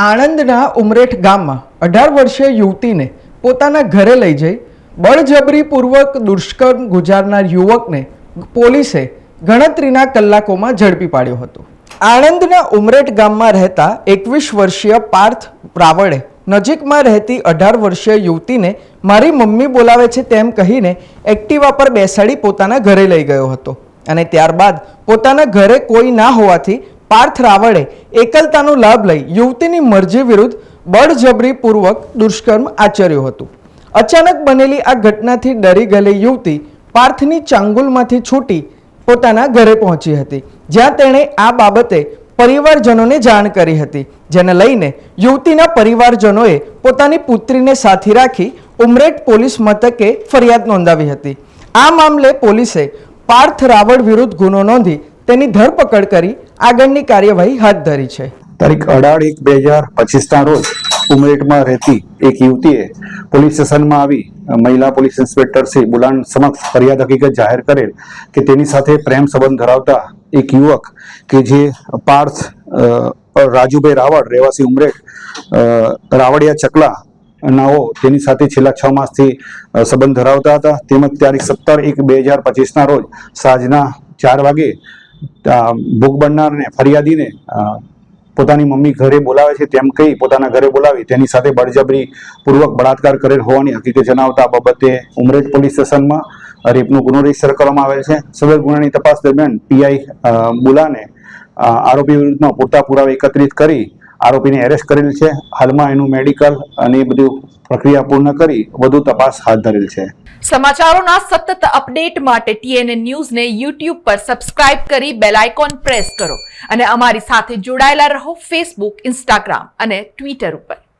આણંદના ઉમરેઠ ગામમાં અઢાર વર્ષીય યુવતીને પોતાના ઘરે લઈ જઈ બળજબરીપૂર્વક દુષ્કર્મ ગુજારનાર યુવકને પોલીસે ગણતરીના કલાકોમાં ઝડપી પાડ્યો હતો. આણંદના ઉમરેઠ ગામમાં રહેતા એકવીસ વર્ષીય પાર્થ રાવળે નજીકમાં રહેતી અઢાર વર્ષીય યુવતીને મારી મમ્મી બોલાવે છે તેમ કહીને એક્ટિવા પર બેસાડી પોતાના ઘરે લઈ ગયો હતો અને ત્યારબાદ પોતાના ઘરે કોઈ ના હોવાથી પાર્થ રાવળે એકલતાનો લાભ લઈ યુવતીની મરજી વિરુદ્ધ બળજબરીપૂર્વક દુષ્કર્મ આચર્યું હતું. અચાનક બનેલી આ ઘટનાથી ડરી ગયેલી યુવતી પાર્થની ચાંગુલમાંથી છૂટી પોતાના ઘરે પહોંચી હતી, જ્યાં તેણે આ બાબતે પરિવારજનોને જાણ કરી હતી, જેને લઈને યુવતીના પરિવારજનોએ પોતાની પુત્રીને સાથી રાખી ઉમરેટ પોલીસ મથકે ફરિયાદ નોંધાવી હતી. આ મામલે પોલીસે પાર્થ રાવળ વિરુદ્ધ ગુનો નોંધી તેની ધરપકડ કરી આગળની કાર્યવાહી હાથ ધરી છે. તારીખ અઢાર એક બે હજાર પચીસના રોજ ઉમરેઠમાં રહેતી એક યુવતીએ પોલીસ સ્ટેશનમાં આવી મહિલા પોલીસ ઇન્સ્પેક્ટર શ્રી બુલાણ સમક્ષ ફરિયાદ હકીકત જાહેર કરેલ કે તેની સાથે પ્રેમ સંબંધ ધરાવતા એક યુવક કે જે પાર્થ રાજુભાઈ રાવળ, રહેવાસી ઉમરેઠ રાવડિયા ચકલા નાઓ તેની સાથે છેલ્લા છ માસથી સંબંધ ધરાવતા હતા. તેમજ તારીખ સત્તર એક બે હજાર પચીસના રોજ સાંજના ચાર વાગે ભોગ બનનારને, ફરિયાદીને પોતાની મમ્મી ઘરે બોલાવે છે તેમ કહી પોતાના ઘરે બોલાવી, તેની સાથે બળજબરી પૂર્વક બળાત્કાર કરેલ હોવાની હકીકત જણાવતા આ બાબતે ઉમરેઠ પોલીસ સ્ટેશનમાં રેપનો ગુનો રજિસ્ટર કરવામાં આવેલ છે. સદર ગુનાની તપાસ દરમિયાન પીઆઈ બુલાને આરોપી વિરુદ્ધમાં પૂરતા પુરાવા એકત્રિત કરી આરોપીને એરેસ્ટ કરેલ છે. હાલમાં એનું મેડિકલ અને એ બધું પ્રક્રિયા પૂર્ણ કરી વધુ તપાસ હાથ ધરેલ છે. સમાચારોના સતત અપડેટ માટે ટીએનએ ન્યૂઝને યુટ્યુબ પર સબસ્ક્રાઇબ કરી બેલ આઇકોન પ્રેસ કરો અને અમારી સાથે જોડાયેલા રહો ફેસબુક, ઇન્સ્ટાગ્રામ અને ટ્વિટર ઉપર.